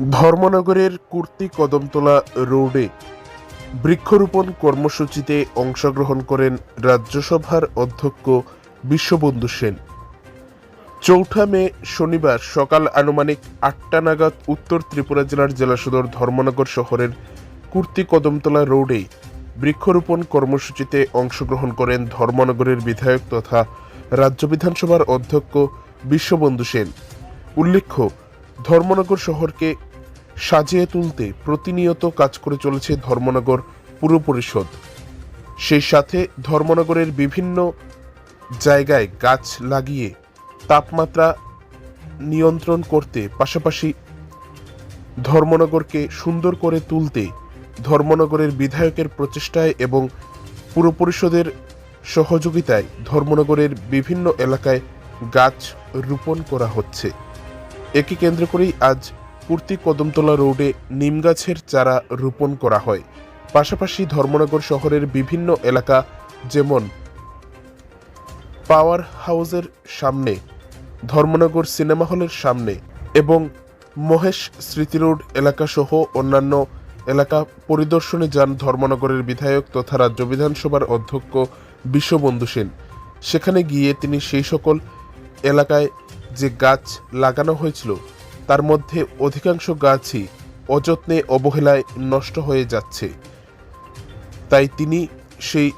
ধর্মনগরের কুর্তি কদমতলা রোডে বৃক্ষরোপণ কর্মসূচিতে অংশগ্রহণ করেন রাজ্যসভার অধ্যক্ষ বিশ্ববন্ধু সেন। চৌঠা মে শনিবার সকাল আনুমানিক আটটা নাগাদ উত্তর ত্রিপুরা জেলার জেলা সদর ধর্মনগর শহরের কুর্তি কদমতলা রোডে বৃক্ষরোপণ কর্মসূচিতে অংশগ্রহণ করেন ধর্মনগরের বিধায়ক তথা রাজ্য বিধানসভার অধ্যক্ষ বিশ্ববন্ধু সেন। উল্লেখ্য, ধর্মনগর শহরকে সাজিয়ে তুলতে প্রতিনিয়ত কাজ করে চলেছে ধর্মনগর পুর পরিষদ। সেই সাথে ধর্মনগরের বিভিন্ন জায়গায় গাছ লাগিয়ে তাপমাত্রা নিয়ন্ত্রণ করতে পাশাপাশি ধর্মনগরকে সুন্দর করে তুলতে ধর্মনগরের বিধায়কের প্রচেষ্টায় এবং পুর পরিষদের সহযোগিতায় ধর্মনগরের বিভিন্ন এলাকায় গাছ রোপণ করা হচ্ছে। একে কেন্দ্র করেই আজ কুর্তি কদমতলা রোডে নিম গাছের চারা রোপণ করা হয়। পাশাপাশি ধর্মনগর শহরের বিভিন্ন এলাকা যেমন পাওয়ার হাউসের সামনে, ধর্মনগর সিনেমা হলের সামনে এবং মহেশ স্মৃতি রোড এলাকাসহ অন্যান্য এলাকা পরিদর্শনে যান ধর্মনগরের বিধায়ক তথা রাজ্য বিধানসভার অধ্যক্ষ বিশ্ববন্ধু সেন। সেখানে গিয়ে তিনি সেই সকল এলাকায় যে গাছ লাগানো হয়েছিল তার মধ্যে অধিকাংশ গাছই অযত্নে অবহেলায় নষ্ট হয়ে যাচ্ছে। তাই তিনি সেই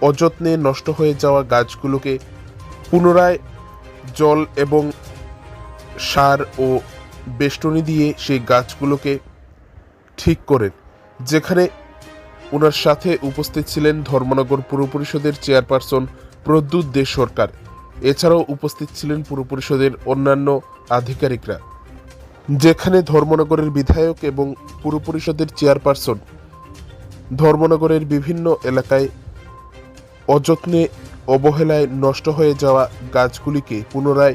অযত্নে নষ্ট হয়ে যাওয়া গাছগুলোকে পুনরায় জল এবং সার ও বেষ্টনী দিয়ে সেই গাছগুলোকে ঠিক করেন, যেখানে ওনার সাথে উপস্থিত ছিলেন ধর্মনগর পুর পরিষদের চেয়ারপারসন প্রদ্যুৎ দে সরকার। এছাড়াও উপস্থিত ছিলেন পুর পরিষদের অন্যান্য আধিকারিকরা। যেখানে ধর্মনগরের বিধায়ক এবং পুর পরিষদের চেয়ারপারসন। ধর্মনগরের বিভিন্ন এলাকায় অযত্নে, অবহেলায় নষ্ট হয়ে যাওয়া গাছগুলিকে পুনরায়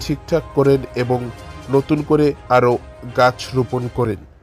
ঠিকঠাক করেন এবং নতুন করে আরও গাছ রোপণ করেন।